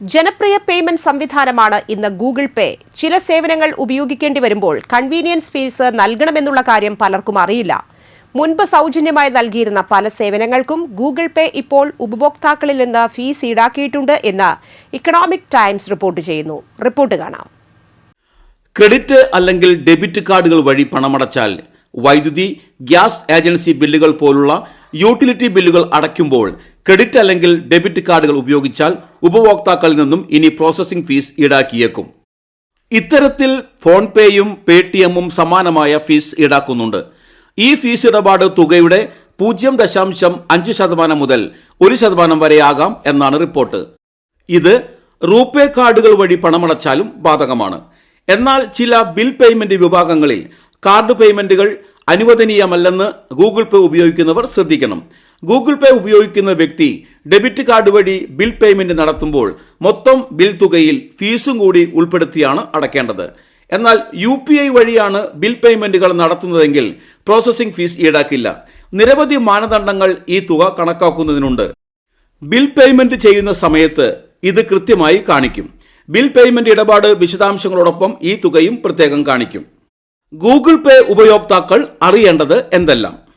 ജനപ്രിയ പേയ്മെന്റ് സംവിധാനമാണ് ഇന്ന് ഗൂഗിൾ പേ. ചില സേവനങ്ങൾ ഉപയോഗിക്കേണ്ടി വരുമ്പോൾ കൺവീനിയൻസ് ഫീസ് നൽകണമെന്നുള്ള കാര്യം പലർക്കും അറിയില്ല. മുൻപ് സൗജന്യമായി നൽകിയിരുന്ന പല സേവനങ്ങൾക്കും ഗൂഗിൾ പേ ഇപ്പോൾ ഉപഭോക്താക്കളിൽ നിന്ന് ഫീസ് ഈടാക്കിയിട്ടുണ്ട് എന്ന് ഇക്കണോമിക് ടൈംസ് റിപ്പോർട്ട് ചെയ്യുന്നു. റിപ്പോർട്ട് കാണാം. ക്രെഡിറ്റ് അല്ലെങ്കിൽ ഡെബിറ്റ് കാർഡുകൾ വഴി പണമടച്ചാൽ വൈദ്യുതി ഗ്യാസ് ഏജൻസി ബില്ലുകൾ പോലുള്ള യൂട്ടിലിറ്റി ബില്ലുകൾ അടയ്ക്കുമ്പോൾ ക്രെഡിറ്റ് അല്ലെങ്കിൽ ഡെബിറ്റ് കാർഡുകൾ ഉപയോഗിച്ചാൽ ഉപഭോക്താക്കളിൽ നിന്നും ഇനി പ്രോസസ്സിംഗ് ഫീസ് ഈടാക്കിയേക്കും. ഇത്തരത്തിൽ ഫോൺ പേയും പേ ടി എമ്മും സമാനമായ ഫീസ് ഈടാക്കുന്നുണ്ട്. ഈ ഫീസ് ഇടപാട് തുകയുടെ പൂജ്യം ദശാംശം അഞ്ച് ശതമാനം മുതൽ ഒരു ശതമാനം വരെയാകാം എന്നാണ് റിപ്പോർട്ട്. ഇത് റൂപേ കാർഡുകൾ വഴി പണമടച്ചാലും ബാധകമാണ്. എന്നാൽ ചില ബിൽ പേയ്മെന്റ് വിഭാഗങ്ങളിൽ കാർഡ് പേയ്മെന്റുകൾ അനുവദനീയമല്ലെന്ന് ഗൂഗിൾ പേ ഉപയോഗിക്കുന്നവർ ശ്രദ്ധിക്കണം. ഗൂഗിൾ പേ ഉപയോഗിക്കുന്ന വ്യക്തി ഡെബിറ്റ് കാർഡ് വഴി ബിൽ പേയ്മെന്റ് നടത്തുമ്പോൾ മൊത്തം ബിൽ തുകയിൽ ഫീസും കൂടി ഉൾപ്പെടുത്തിയാണ് അടയ്ക്കേണ്ടത് എന്നാൽ യു പി ഐ വഴിയാണ് ബിൽ പേയ്മെന്റുകൾ നടത്തുന്നതെങ്കിൽ പ്രോസസ്സിംഗ് ഫീസ് ഈടാക്കില്ല. നിരവധി മാനദണ്ഡങ്ങൾ ഈ തുക കണക്കാക്കുന്നതിനുണ്ട്. ബിൽ പേയ്മെന്റ് ചെയ്യുന്ന സമയത്ത് ഇത് കൃത്യമായി കാണിക്കും. ബിൽ പേയ്മെന്റ് ഇടപാട് വിശദാംശങ്ങളോടൊപ്പം ഈ തുകയും പ്രത്യേകം കാണിക്കും. ഗൂഗിൾ പേ ഉപയോക്താക്കൾ അറിയേണ്ടത് എന്തെല്ലാം?